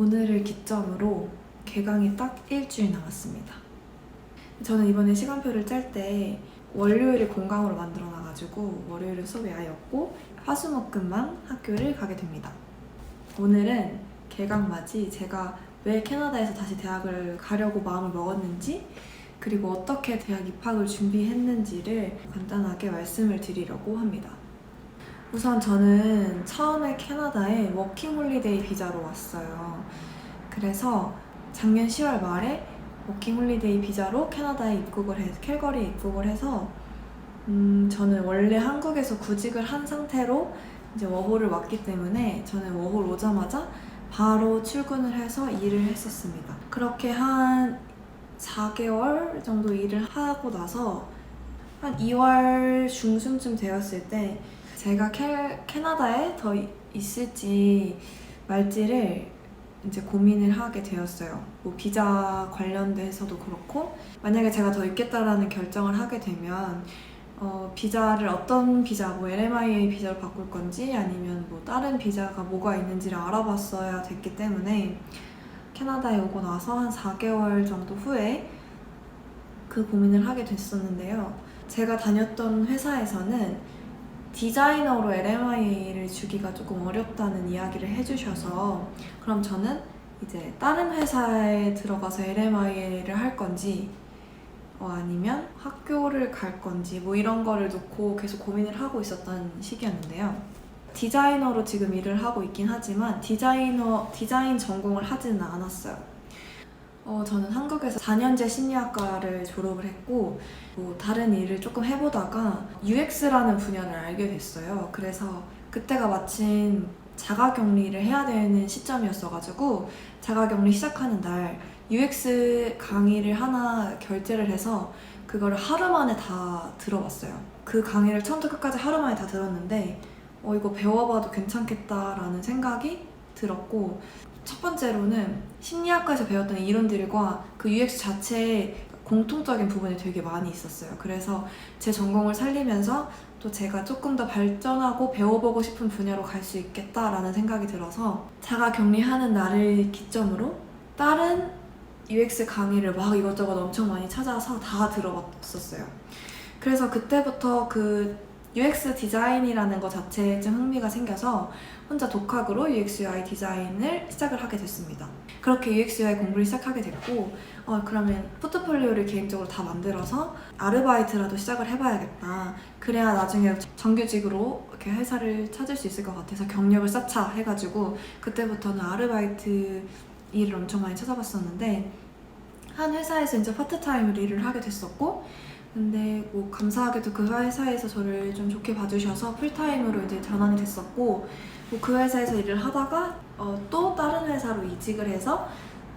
오늘을 기점으로 개강이 딱 일주일 남았습니다. 저는 이번에 시간표를 짤 때 월요일을 공강으로 만들어 놔가지고 월요일은 수업이 아예 없고 화수목금만 학교를 가게 됩니다. 오늘은 개강 맞이 제가 왜 캐나다에서 다시 대학을 가려고 마음을 먹었는지 그리고 어떻게 대학 입학을 준비했는지를 간단하게 말씀을 드리려고 합니다. 우선 저는 처음에 캐나다에 워킹 홀리데이 비자로 왔어요. 그래서 작년 10월 말에 워킹 홀리데이 비자로 캐나다에 입국을 해 캘거리에 입국을 해서 음, 저는 원래 한국에서 구직을 한 상태로 이제 워홀을 왔기 때문에 저는 워홀 오자마자 바로 출근을 해서 일을 했었습니다. 그렇게 한 4개월 정도 일을 하고 나서 한 2월 중순쯤 되었을 때 제가 캐, 캐나다에 더 있을지 말지를 이제 고민을 하게 되었어요. 뭐 비자 관련돼서도 그렇고 만약에 제가 더 있겠다라는 결정을 하게 되면 어, 비자를 어떤 비자, 뭐 LMIA 비자로 바꿀 건지 아니면 뭐 다른 비자가 뭐가 있는지를 알아봤어야 됐기 때문에 캐나다에 오고 나서 한 4개월 정도 후에 그 고민을 하게 됐었는데요. 제가 다녔던 회사에서는 디자이너로 LMIA를 주기가 조금 어렵다는 이야기를 해주셔서 그럼 저는 이제 다른 회사에 들어가서 LMIA를 할 건지 어, 아니면 학교를 갈 건지 뭐 이런 거를 놓고 계속 고민을 하고 있었던 시기였는데요. 디자이너로 지금 일을 하고 있긴 하지만 디자이너 디자인 전공을 하지는 않았어요. 어, 저는 한국에서 4년제 심리학과를 졸업을 했고 뭐 다른 일을 조금 해보다가 UX라는 분야를 알게 됐어요. 그래서 그때가 마침 자가격리를 해야 되는 시점이었어가지고 자가격리 시작하는 날 UX 강의를 하나 결제를 해서 그거를 하루 만에 다 들어봤어요. 그 강의를 처음부터 끝까지 하루 만에 다 들었는데 어, 이거 배워봐도 괜찮겠다라는 생각이 들었고 첫 번째로는 심리학과에서 배웠던 이론들과 그 UX 자체에 공통적인 부분이 되게 많이 있었어요. 그래서 제 전공을 살리면서 또 제가 조금 더 발전하고 배워보고 싶은 분야로 갈 수 있겠다라는 생각이 들어서 자가 격리하는 날을 기점으로 다른 UX 강의를 막 이것저것 엄청 많이 찾아서 다 들어봤었어요. 그래서 그때부터 그 UX 디자인이라는 것 자체에 좀 흥미가 생겨서 혼자 독학으로 UX UI 디자인을 시작을 하게 됐습니다. 그렇게 UX UI 공부를 시작하게 됐고, 어, 그러면 포트폴리오를 개인적으로 다 만들어서 아르바이트라도 시작을 해봐야겠다. 그래야 나중에 정규직으로 이렇게 회사를 찾을 수 있을 것 같아서 경력을 쌓자 해가지고 그때부터는 아르바이트 일을 엄청 많이 찾아봤었는데 한 회사에서 이제 파트타임으로 일을 하게 됐었고 근데 뭐 감사하게도 그 회사에서 저를 좀 좋게 봐주셔서 풀타임으로 이제 전환이 됐었고 뭐 그 회사에서 일을 하다가 어, 또 다른 회사로 이직을 해서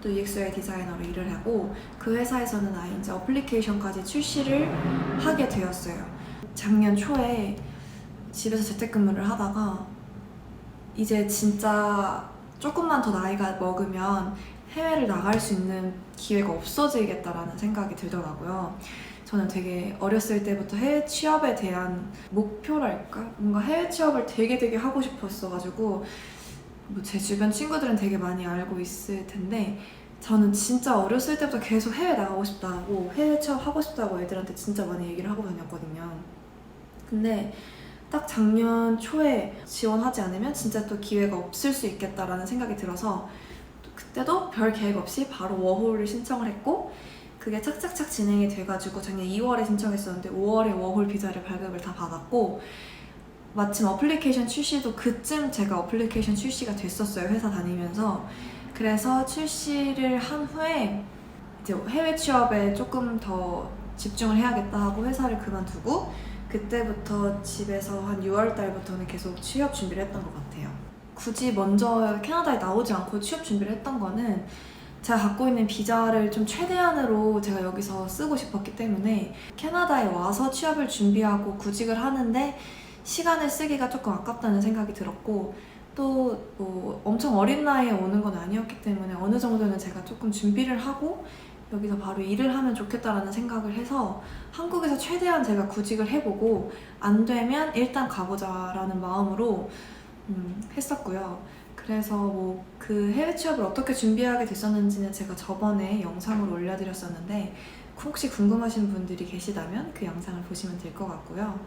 또 UX/UI 디자이너로 일을 하고 그 회사에서는 아예 이제 어플리케이션까지 출시를 하게 되었어요. 작년 초에 집에서 재택근무를 하다가 이제 진짜 조금만 더 나이가 먹으면 해외를 나갈 수 있는 기회가 없어지겠다라는 생각이 들더라고요. 저는 되게 어렸을 때부터 해외 취업에 대한 목표랄까? 뭔가 해외 취업을 되게 되게 하고 싶었어가지고 뭐 제 주변 친구들은 되게 많이 알고 있을 텐데 저는 진짜 어렸을 때부터 계속 해외 나가고 싶다고 해외 취업 하고 싶다고 애들한테 진짜 많이 얘기를 하고 다녔거든요. 근데 딱 작년 초에 지원하지 않으면 진짜 또 기회가 없을 수 있겠다라는 생각이 들어서 그때도 별 계획 없이 바로 워홀을 신청을 했고 그게 착착착 진행이 돼가지고 작년 2월에 신청했었는데 5월에 워홀 비자를 발급을 다 받았고 마침 어플리케이션 출시도 그쯤 제가 어플리케이션 출시가 됐었어요 회사 다니면서 그래서 출시를 한 후에 이제 해외 취업에 조금 더 집중을 해야겠다 하고 회사를 그만두고 그때부터 집에서 한 6월 달부터는 계속 취업 준비를 했던 것 같아요. 굳이 먼저 캐나다에 나오지 않고 취업 준비를 했던 거는 제가 갖고 있는 비자를 좀 최대한으로 제가 여기서 쓰고 싶었기 때문에 캐나다에 와서 취업을 준비하고 구직을 하는데 시간을 쓰기가 조금 아깝다는 생각이 들었고 또 뭐 엄청 어린 나이에 오는 건 아니었기 때문에 어느 정도는 제가 조금 준비를 하고 여기서 바로 일을 하면 좋겠다라는 생각을 해서 한국에서 최대한 제가 구직을 해보고 안 되면 일단 가보자라는 마음으로 음, 했었고요. 그래서 뭐 그 해외 취업을 어떻게 준비하게 됐었는지는 제가 저번에 영상을 올려드렸었는데 혹시 궁금하신 분들이 계시다면 그 영상을 보시면 될 것 같고요.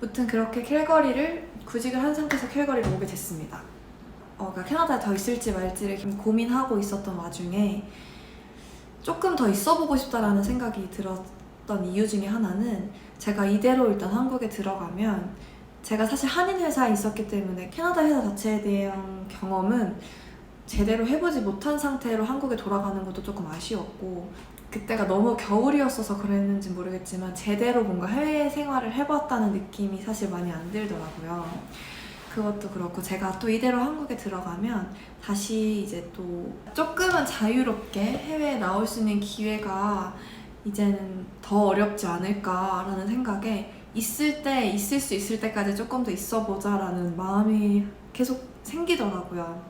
무튼 그렇게 캘거리를 구직을 한 상태에서 캘거리를 오게 됐습니다. 어, 그러니까 캐나다에 더 있을지 말지를 좀 고민하고 있었던 와중에 조금 더 있어보고 싶다라는 생각이 들었던 이유 중에 하나는 제가 이대로 일단 한국에 들어가면 제가 사실 한인 회사에 있었기 때문에 캐나다 회사 자체에 대한 경험은 제대로 해보지 못한 상태로 한국에 돌아가는 것도 조금 아쉬웠고 그때가 너무 겨울이었어서 그랬는지 모르겠지만 제대로 뭔가 해외 생활을 해봤다는 느낌이 사실 많이 안 들더라고요. 그것도 그렇고 제가 또 이대로 한국에 들어가면 다시 이제 또 조금은 자유롭게 해외에 나올 수 있는 기회가 이제는 더 어렵지 않을까라는 생각에 있을 때 있을 수 있을 때까지 조금 더 있어 보자라는 마음이 계속 생기더라고요.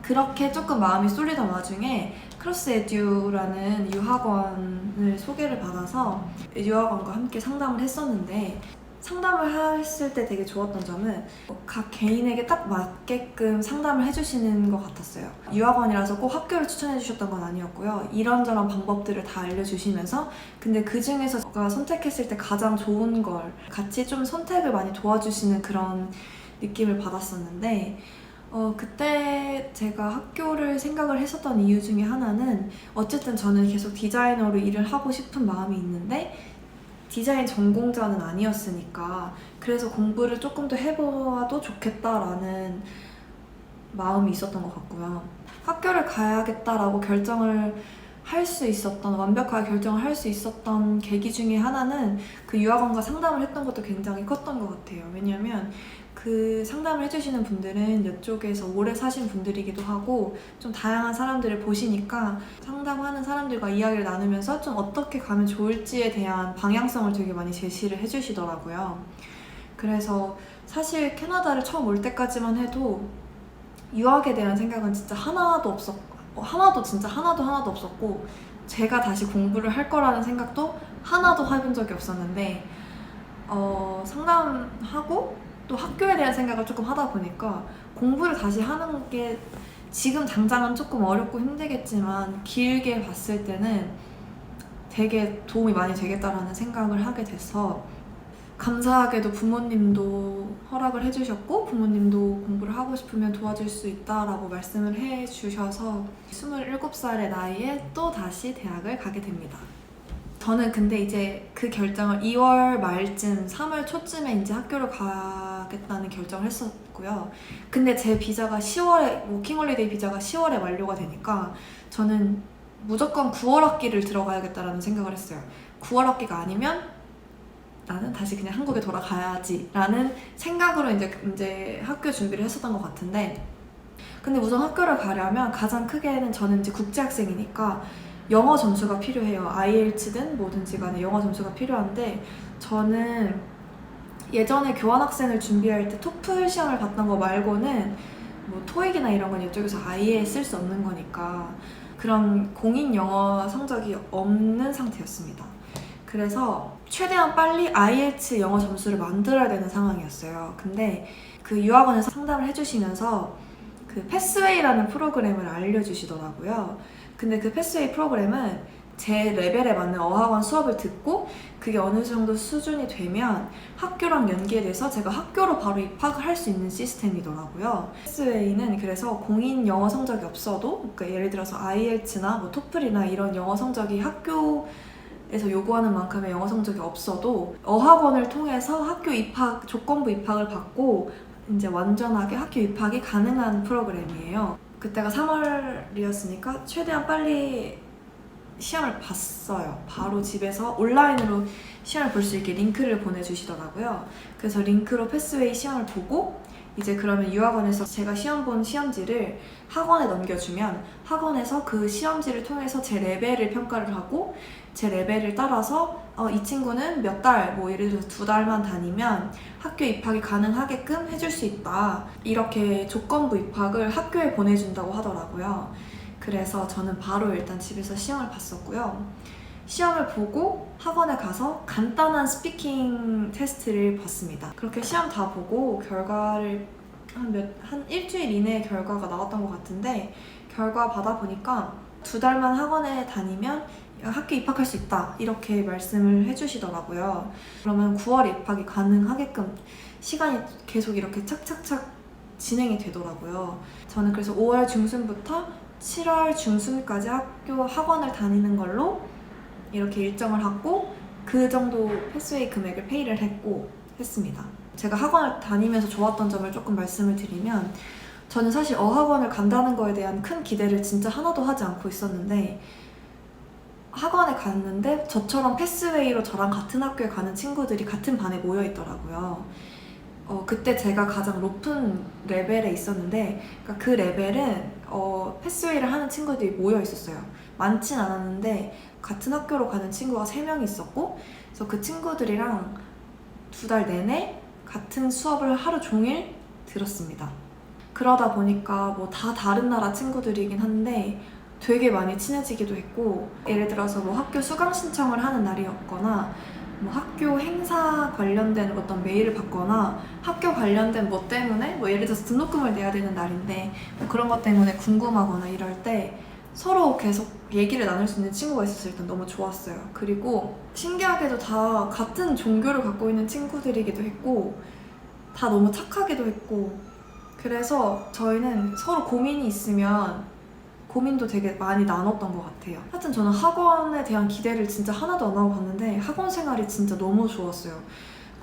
그렇게 조금 마음이 쏠리던 와중에 크로스 에듀라는 유학원을 소개를 받아서 유학원과 함께 상담을 했었는데 상담을 했을 때 되게 좋았던 점은 각 개인에게 딱 맞게끔 상담을 해주시는 것 같았어요. 유학원이라서 꼭 학교를 추천해 주셨던 건 아니었고요. 이런저런 방법들을 다 알려주시면서 근데 그 중에서 제가 선택했을 때 가장 좋은 걸 같이 좀 선택을 많이 도와주시는 그런 느낌을 받았었는데 어, 그때 제가 학교를 생각을 했었던 이유 중에 하나는 어쨌든 저는 계속 디자이너로 일을 하고 싶은 마음이 있는데 디자인 전공자는 아니었으니까 그래서 공부를 조금 더 해보아도 좋겠다라는 마음이 있었던 것 같고요. 학교를 가야겠다라고 결정을 할 수 있었던 완벽하게 결정을 할 수 있었던 계기 중에 하나는 그 유학원과 상담을 했던 것도 굉장히 컸던 것 같아요. 왜냐하면 그 상담을 해주시는 분들은 이쪽에서 오래 사신 분들이기도 하고 좀 다양한 사람들을 보시니까 상담하는 사람들과 이야기를 나누면서 좀 어떻게 가면 좋을지에 대한 방향성을 되게 많이 제시를 해주시더라고요. 그래서 사실 캐나다를 처음 올 때까지만 해도 유학에 대한 생각은 진짜 하나도 없었고 하나도 진짜 하나도 하나도 없었고 제가 다시 공부를 할 거라는 생각도 하나도 해본 적이 없었는데 어, 상담하고 또 학교에 대한 생각을 조금 하다 보니까 공부를 다시 하는 게 지금 당장은 조금 어렵고 힘들겠지만 길게 봤을 때는 되게 도움이 많이 되겠다라는 생각을 하게 돼서 감사하게도 부모님도 허락을 해주셨고 부모님도 공부를 하고 싶으면 도와줄 수 있다라고 말씀을 해주셔서 27살의 나이에 또 다시 대학을 가게 됩니다. 저는 근데 이제 그 결정을 2월 말쯤, 3월 초쯤에 이제 학교를 가 겠다는 결정을 했었고요. 근데 제 비자가 10월에, 워킹홀리데이 비자가 10월에 만료가 되니까 저는 무조건 9월 학기를 들어가야겠다라는 생각을 했어요. 9월 학기가 아니면 나는 다시 그냥 한국에 돌아가야지라는 생각으로 이제 이제 학교 준비를 했었던 것 같은데 근데 우선 학교를 가려면 가장 크게는 저는 이제 국제 학생이니까 영어 점수가 필요해요. IELTS든 뭐든지 간에 영어 점수가 필요한데 저는 예전에 교환학생을 준비할 때 토플 시험을 봤던 거 말고는 뭐 토익이나 이런 건 이쪽에서 아예 쓸 수 없는 거니까 그런 공인 영어 성적이 없는 상태였습니다. 그래서 최대한 빨리 IELTS 영어 점수를 만들어야 되는 상황이었어요. 근데 그 유학원에서 상담을 해주시면서 그 패스웨이라는 프로그램을 알려주시더라고요. 근데 그 패스웨이 프로그램은 제 레벨에 맞는 어학원 수업을 듣고 그게 어느 정도 수준이 되면 학교랑 연계돼서 제가 학교로 바로 입학을 할 수 있는 시스템이더라고요. 패스웨이는 그래서 공인 영어 성적이 없어도 그러니까 예를 들어서 IELTS나 뭐 토플이나 이런 영어 성적이 학교 에서 요구하는 만큼의 영어 성적이 없어도 어학원을 통해서 학교 입학 조건부 입학을 받고 이제 완전하게 학교 입학이 가능한 프로그램이에요. 그때가 3월이었으니까 최대한 빨리 시험을 봤어요. 바로 집에서 온라인으로 시험을 볼 수 있게 링크를 보내주시더라고요. 그래서 링크로 패스웨이 시험을 보고 이제 그러면 유학원에서 제가 시험 본 시험지를 학원에 넘겨주면 학원에서 그 시험지를 통해서 제 레벨을 평가를 하고 제 레벨을 따라서 어, 이 친구는 몇 달, 뭐 예를 들어서 두 달만 다니면 학교 입학이 가능하게끔 해줄 수 있다. 이렇게 조건부 입학을 학교에 보내준다고 하더라고요. 그래서 저는 바로 일단 집에서 시험을 봤었고요. 시험을 보고 학원에 가서 간단한 스피킹 테스트를 봤습니다. 그렇게 시험 다 보고 결과를 한 몇 한 일주일 이내에 결과가 나왔던 것 같은데 결과 받아 보니까 두 달만 학원에 다니면 학교 입학할 수 있다 이렇게 말씀을 해주시더라고요. 그러면 9월 입학이 가능하게끔 시간이 계속 이렇게 착착착 진행이 되더라고요. 저는 그래서 5월 중순부터 7월 중순까지 학교 학원을 다니는 걸로 이렇게 일정을 하고 그 정도 패스웨이 금액을 페이를 했고 했습니다. 제가 학원을 다니면서 좋았던 점을 조금 말씀을 드리면 저는 사실 어학원을 간다는 거에 대한 큰 기대를 진짜 하나도 하지 않고 있었는데 학원에 갔는데 저처럼 패스웨이로 저랑 같은 학교에 가는 친구들이 같은 반에 모여 있더라고요. 어, 그때 제가 가장 높은 레벨에 있었는데 그러니까 그 레벨은 어, 패스웨이를 하는 친구들이 모여 있었어요. 많진 않았는데 같은 학교로 가는 친구가 3명 있었고 그래서 그 친구들이랑 두 달 내내 같은 수업을 하루 종일 들었습니다. 그러다 보니까 뭐 다 다른 나라 친구들이긴 한데 되게 많이 친해지기도 했고 예를 들어서 뭐 학교 수강 신청을 하는 날이었거나 뭐 학교 행사 관련된 어떤 메일을 받거나 학교 관련된 뭐 때문에 뭐 예를 들어서 등록금을 내야 되는 날인데 뭐 그런 것 때문에 궁금하거나 이럴 때 서로 계속 얘기를 나눌 수 있는 친구가 있어서 일단 너무 좋았어요. 그리고 신기하게도 다 같은 종교를 갖고 있는 친구들이기도 했고 다 너무 착하기도 했고 그래서 저희는 서로 고민이 있으면 고민도 되게 많이 나눴던 것 같아요. 하여튼 저는 학원에 대한 기대를 진짜 하나도 안 하고 갔는데 학원 생활이 진짜 너무 좋았어요.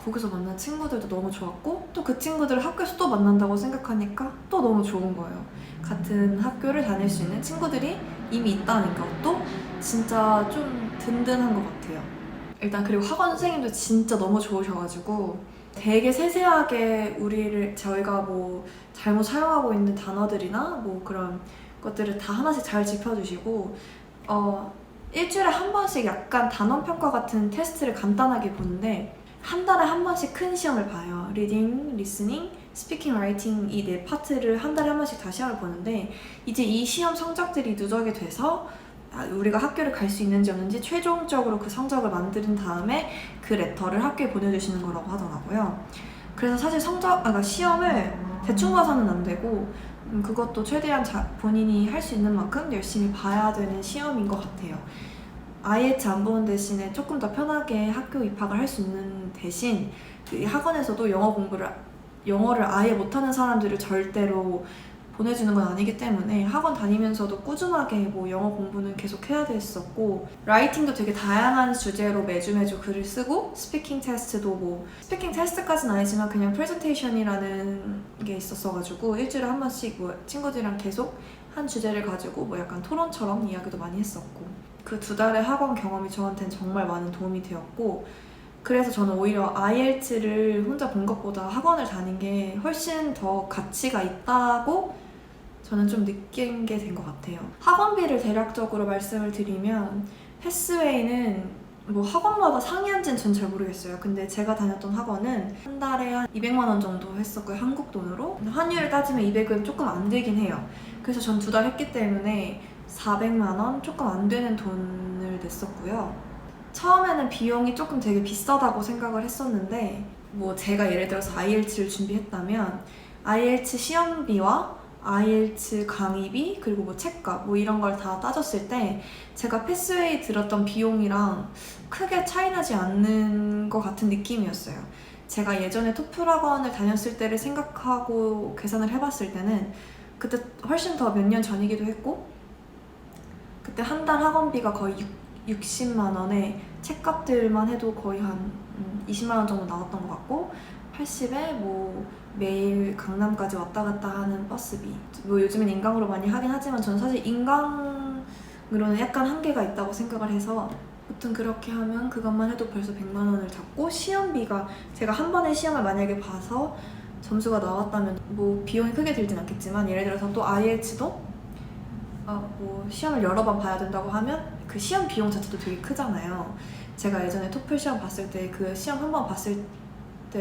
거기서 만난 친구들도 너무 좋았고 또 그 친구들을 학교에서 또 만난다고 생각하니까 또 너무 좋은 거예요. 같은 학교를 다닐 수 있는 친구들이 이미 있다는 것도 진짜 좀 든든한 것 같아요. 일단 그리고 학원 선생님도 진짜 너무 좋으셔가지고 되게 세세하게 우리를 저희가 뭐 잘못 사용하고 있는 단어들이나 뭐 그런 것들을 다 하나씩 잘 짚어주시고 어 일주일에 한 번씩 약간 단원 평가 같은 테스트를 간단하게 보는데 한 달에 한 번씩 큰 시험을 봐요. 리딩, 리스닝, 스피킹, 라이팅 이 네 파트를 한 달에 한 번씩 다 시험을 보는데 이제 이 시험 성적들이 누적이 돼서 아, 우리가 학교를 갈 수 있는지 없는지 최종적으로 그 성적을 만든 다음에 그 레터를 학교에 보내주시는 거라고 하더라고요. 그래서 사실 성적, 아, 그러니까 시험을 대충 봐서는 안 되고 음, 그것도 최대한 자, 본인이 할 수 있는 만큼 열심히 봐야 되는 시험인 것 같아요. IH 안 보는 대신에 조금 더 편하게 학교 입학을 할 수 있는 대신 그 학원에서도 영어 공부를 영어를 아예 못하는 사람들을 절대로 보내주는 건 아니기 때문에 학원 다니면서도 꾸준하게 뭐 영어 공부는 계속 해야 됐었고 라이팅도 되게 다양한 주제로 매주 매주 글을 쓰고 스피킹 테스트도 뭐 스피킹 테스트까지는 아니지만 그냥 프레젠테이션이라는 게 있었어가지고 일주일에 한 번씩 뭐 친구들이랑 계속 한 주제를 가지고 뭐 약간 토론처럼 이야기도 많이 했었고 그 두 달의 학원 경험이 저한테는 정말 많은 도움이 되었고 그래서 저는 오히려 IELTS를 혼자 본 것보다 학원을 다닌 게 훨씬 더 가치가 있다고 저는 좀 느낀 게 된 것 같아요. 학원비를 대략적으로 말씀을 드리면 패스웨이는 뭐 학원마다 상이한지는 전 잘 모르겠어요. 근데 제가 다녔던 학원은 한 달에 한 200만 원 정도 했었고요. 한국 돈으로. 환율을 따지면 200은 조금 안 되긴 해요. 그래서 전 두 달 했기 때문에 400만 원 조금 안 되는 돈을 냈었고요. 처음에는 비용이 조금 되게 비싸다고 생각을 했었는데 뭐 제가 예를 들어서 IELTS를 준비했다면 IELTS 시험비와 IELTS 강의비 그리고 뭐 책값 뭐 이런 걸 다 따졌을 때 제가 패스웨이 들었던 비용이랑 크게 차이나지 않는 것 같은 느낌이었어요. 제가 예전에 토플 학원을 다녔을 때를 생각하고 계산을 해봤을 때는 그때 훨씬 더 몇 년 전이기도 했고 그때 한 달 학원비가 거의 6, 60만 원에 책값들만 해도 거의 한 음, 20만 원 정도 나왔던 것 같고 80에 뭐 매일 강남까지 왔다 갔다 하는 버스비 뭐 요즘엔 인강으로 많이 하긴 하지만 저는 사실 인강으로는 약간 한계가 있다고 생각을 해서 보통 그렇게 하면 그것만 해도 벌써 100만 원을 잡고 시험비가 제가 한 번에 시험을 만약에 봐서 점수가 나왔다면 뭐 비용이 크게 들진 않겠지만 예를 들어서 또 IELTS도 어, 뭐 시험을 여러 번 봐야 된다고 하면 그 시험 비용 자체도 되게 크잖아요. 제가 예전에 토플 시험 봤을 때 그 시험 한 번 봤을 때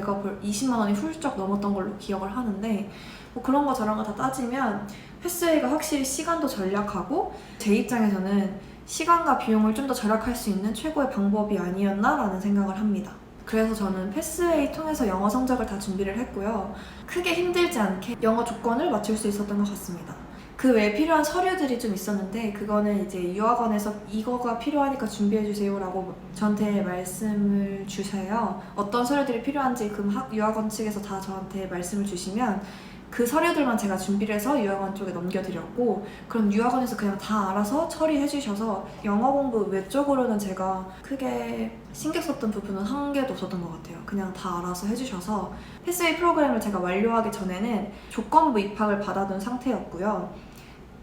가 벌 20만 원이 훌쩍 넘었던 걸로 기억을 하는데 뭐 그런 거 저런 거 다 따지면 패스웨이가 확실히 시간도 절약하고 제 입장에서는 시간과 비용을 좀 더 절약할 수 있는 최고의 방법이 아니었나라는 생각을 합니다. 그래서 저는 패스웨이 통해서 영어 성적을 다 준비를 했고요. 크게 힘들지 않게 영어 조건을 맞출 수 있었던 것 같습니다. 그 외에 필요한 서류들이 좀 있었는데 그거는 이제 유학원에서 이거가 필요하니까 준비해 주세요라고 저한테 말씀을 주세요. 어떤 서류들이 필요한지 그 학 유학원 측에서 다 저한테 말씀을 주시면 그 서류들만 제가 준비를 해서 유학원 쪽에 넘겨드렸고 그럼 유학원에서 그냥 다 알아서 처리해 주셔서 영어 공부 외적으로는 제가 크게 신경 썼던 부분은 한 개도 없었던 것 같아요. 그냥 다 알아서 해주셔서 패스웨이 프로그램을 제가 완료하기 전에는 조건부 입학을 받아둔 상태였고요.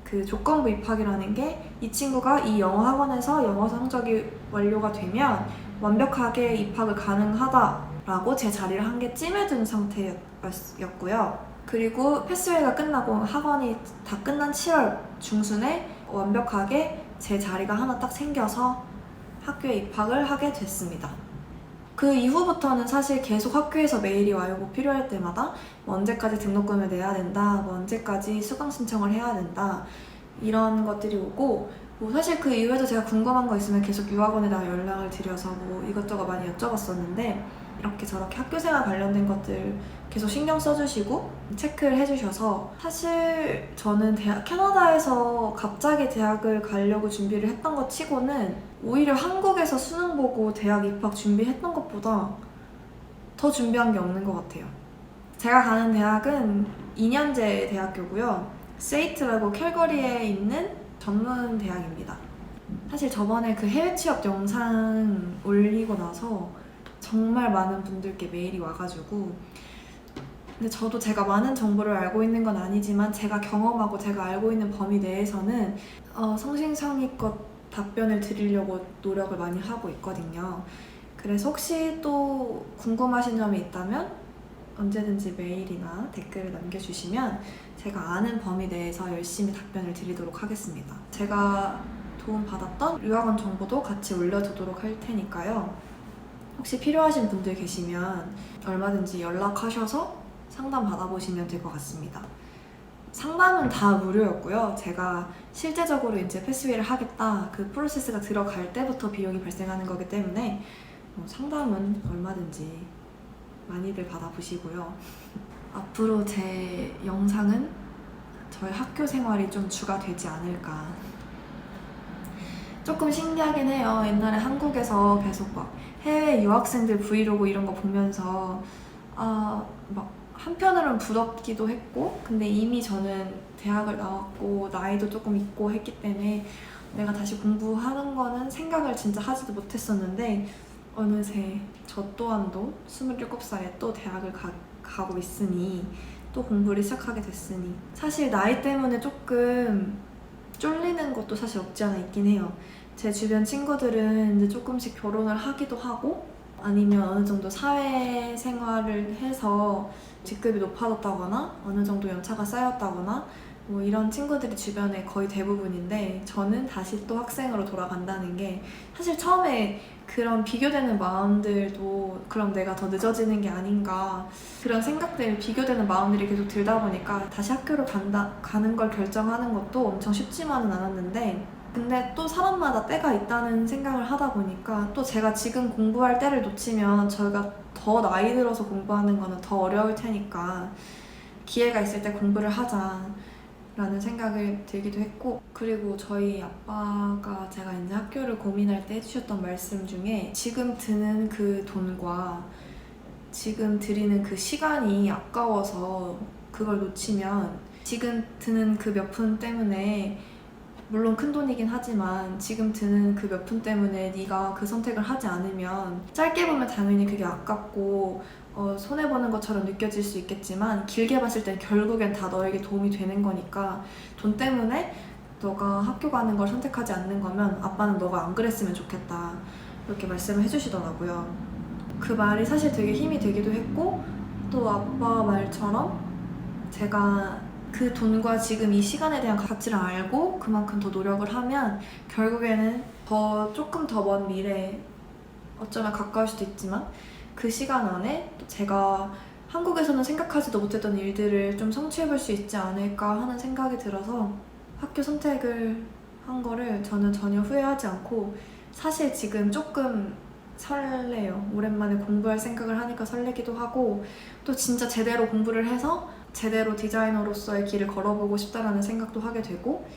그 조건부 입학이라는 게 이 친구가 이 영어 학원에서 영어 성적이 완료가 되면 완벽하게 입학을 가능하다라고 제 자리를 한 개 찜해둔 상태였고요. 그리고 패스웨이가 끝나고 학원이 다 끝난 7월 중순에 완벽하게 제 자리가 하나 딱 생겨서 학교에 입학을 하게 됐습니다. 그 이후부터는 사실 계속 학교에서 메일이 와요. 뭐 필요할 때마다 뭐 언제까지 등록금을 내야 된다, 뭐 언제까지 수강 신청을 해야 된다 이런 것들이 오고 뭐 사실 그 이후에도 제가 궁금한 거 있으면 계속 유학원에다가 연락을 드려서 뭐 이것저것 많이 여쭤봤었는데 이렇게 저렇게 학교생활 관련된 것들 계속 신경 써주시고 체크를 해주셔서 사실 저는 대학 캐나다에서 갑자기 대학을 가려고 준비를 했던 것 치고는 오히려 한국에서 수능 보고 대학 입학 준비했던 것보다 더 준비한 게 없는 것 같아요. 제가 가는 대학은 2년제 대학교고요. 세이트라고 캘거리에 있는 전문 대학입니다. 사실 저번에 그 해외 취업 영상 올리고 나서 정말 많은 분들께 메일이 와가지고 근데 저도 제가 많은 정보를 알고 있는 건 아니지만 제가 경험하고 제가 알고 있는 범위 내에서는 어, 성심성의껏 답변을 드리려고 노력을 많이 하고 있거든요. 그래서 혹시 또 궁금하신 점이 있다면 언제든지 메일이나 댓글을 남겨주시면 제가 아는 범위 내에서 열심히 답변을 드리도록 하겠습니다. 제가 도움받았던 유학원 정보도 같이 올려두도록 할 테니까요. 혹시 필요하신 분들 계시면 얼마든지 연락하셔서 상담 받아보시면 될 것 같습니다. 상담은 다 무료였고요. 제가 실제적으로 이제 패스웨이를 하겠다 그 프로세스가 들어갈 때부터 비용이 발생하는 거기 때문에 뭐 상담은 얼마든지 많이들 받아보시고요. 앞으로 제 영상은 저의 학교 생활이 좀 주가 되지 않을까. 조금 신기하긴 해요. 옛날에 한국에서 계속 막 해외 유학생들 브이로그 이런 거 보면서 아, 막 한편으로는 부럽기도 했고 근데 이미 저는 대학을 나왔고 나이도 조금 있고 했기 때문에 내가 다시 공부하는 거는 생각을 진짜 하지도 못했었는데 어느새 저 또한도 27살에 또 대학을 가, 가고 있으니 또 공부를 시작하게 됐으니 사실 나이 때문에 조금 쫄리는 것도 사실 없지 않아 있긴 해요. 제 주변 친구들은 이제 조금씩 결혼을 하기도 하고 아니면 어느 정도 사회생활을 해서 직급이 높아졌다거나 어느 정도 연차가 쌓였다거나 뭐 이런 친구들이 주변에 거의 대부분인데 저는 다시 또 학생으로 돌아간다는 게 사실 처음에 그런 비교되는 마음들도 그럼 내가 더 늦어지는 게 아닌가 그런 생각들 비교되는 마음들이 계속 들다 보니까 다시 학교를 간다 가는 걸 결정하는 것도 엄청 쉽지만은 않았는데 근데 또 사람마다 때가 있다는 생각을 하다 보니까 또 제가 지금 공부할 때를 놓치면 저희가 더 나이 들어서 공부하는 거는 더 어려울 테니까 기회가 있을 때 공부를 하자 라는 생각을 들기도 했고 그리고 저희 아빠가 제가 이제 학교를 고민할 때 해주셨던 말씀 중에 지금 드는 그 돈과 지금 드리는 그 시간이 아까워서 그걸 놓치면 지금 드는 그 몇 푼 때문에 물론 큰 돈이긴 하지만 지금 드는 그 몇 푼 때문에 네가 그 선택을 하지 않으면 짧게 보면 당연히 그게 아깝고 어, 손해보는 것처럼 느껴질 수 있겠지만 길게 봤을 땐 결국엔 다 너에게 도움이 되는 거니까 돈 때문에 너가 학교 가는 걸 선택하지 않는 거면 아빠는 너가 안 그랬으면 좋겠다 이렇게 말씀을 해주시더라고요. 그 말이 사실 되게 힘이 되기도 했고 또 아빠 말처럼 제가 그 돈과 지금 이 시간에 대한 가치를 알고 그만큼 더 노력을 하면 결국에는 더 조금 더 먼 미래 어쩌면 가까울 수도 있지만 그 시간 안에 또 제가 한국에서는 생각하지도 못했던 일들을 좀 성취해볼 수 있지 않을까 하는 생각이 들어서 학교 선택을 한 거를 저는 전혀 후회하지 않고 사실 지금 조금 설레요. 오랜만에 공부할 생각을 하니까 설레기도 하고 또 진짜 제대로 공부를 해서 제대로 디자이너로서의 길을 걸어보고 싶다라는 생각도 하게 되고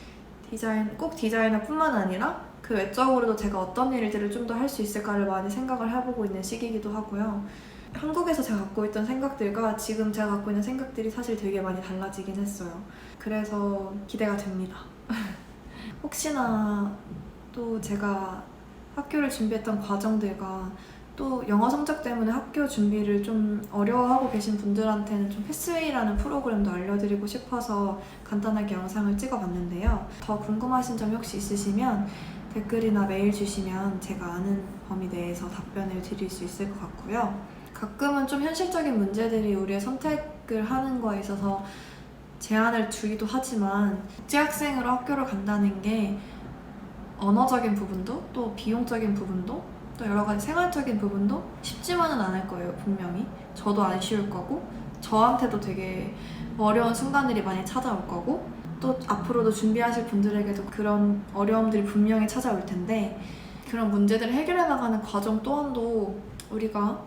디자인 꼭 디자이너뿐만 아니라 그 외적으로도 제가 어떤 일들을 좀 더 할 수 있을까를 많이 생각을 해보고 있는 시기이기도 하고요. 한국에서 제가 갖고 있던 생각들과 지금 제가 갖고 있는 생각들이 사실 되게 많이 달라지긴 했어요. 그래서 기대가 됩니다. 혹시나 또 제가 학교를 준비했던 과정들과 또 영어 성적 때문에 학교 준비를 좀 어려워하고 계신 분들한테는 좀 패스웨이라는 프로그램도 알려드리고 싶어서 간단하게 영상을 찍어봤는데요. 더 궁금하신 점이 혹시 있으시면 댓글이나 메일 주시면 제가 아는 범위 내에서 답변을 드릴 수 있을 것 같고요. 가끔은 좀 현실적인 문제들이 우리의 선택을 하는 거에 있어서 제한을 주기도 하지만 국제학생으로 학교를 간다는 게 언어적인 부분도 또 비용적인 부분도 또 여러 가지 생활적인 부분도 쉽지만은 않을 거예요 분명히. 저도 안 쉬울 거고 저한테도 되게 어려운 순간들이 많이 찾아올 거고 또 앞으로도 준비하실 분들에게도 그런 어려움들이 분명히 찾아올 텐데 그런 문제들을 해결해 나가는 과정 또한도 우리가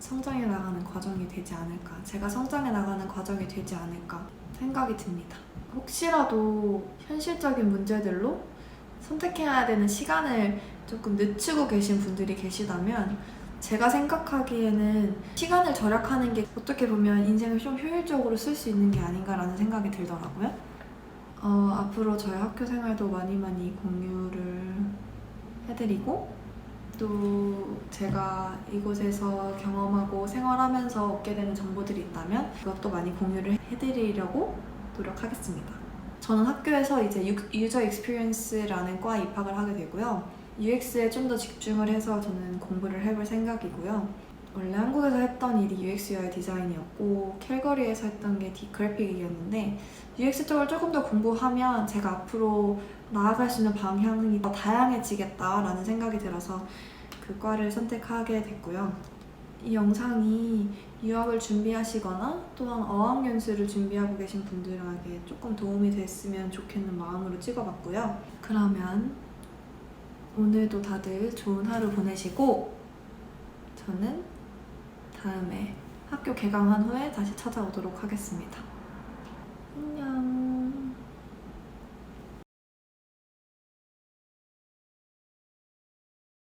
성장해 나가는 과정이 되지 않을까 제가 성장해 나가는 과정이 되지 않을까 생각이 듭니다. 혹시라도 현실적인 문제들로 선택해야 되는 시간을 조금 늦추고 계신 분들이 계시다면 제가 생각하기에는 시간을 절약하는 게 어떻게 보면 인생을 좀 효율적으로 쓸 수 있는 게 아닌가라는 생각이 들더라고요. 어, 앞으로 저의 학교 생활도 많이 많이 공유를 해드리고 또 제가 이곳에서 경험하고 생활하면서 얻게 되는 정보들이 있다면 그것도 많이 공유를 해드리려고 노력하겠습니다. 저는 학교에서 이제 유- 유저 익스피리언스라는 과에 입학을 하게 되고요. UX에 좀 더 집중을 해서 저는 공부를 해볼 생각이고요. 원래 한국에서 했던 일이 UX UI 디자인이었고 캘거리에서 했던 게 디그래픽이었는데 UX 쪽을 조금 더 공부하면 제가 앞으로 나아갈 수 있는 방향이 더 다양해지겠다라는 생각이 들어서 그 과를 선택하게 됐고요. 이 영상이 유학을 준비하시거나 또한 어학 연수를 준비하고 계신 분들에게 조금 도움이 됐으면 좋겠는 마음으로 찍어봤고요. 그러면 오늘도 다들 좋은 하루 보내시고 저는 다음에 학교 개강한 후에 다시 찾아오도록 하겠습니다. 안녕.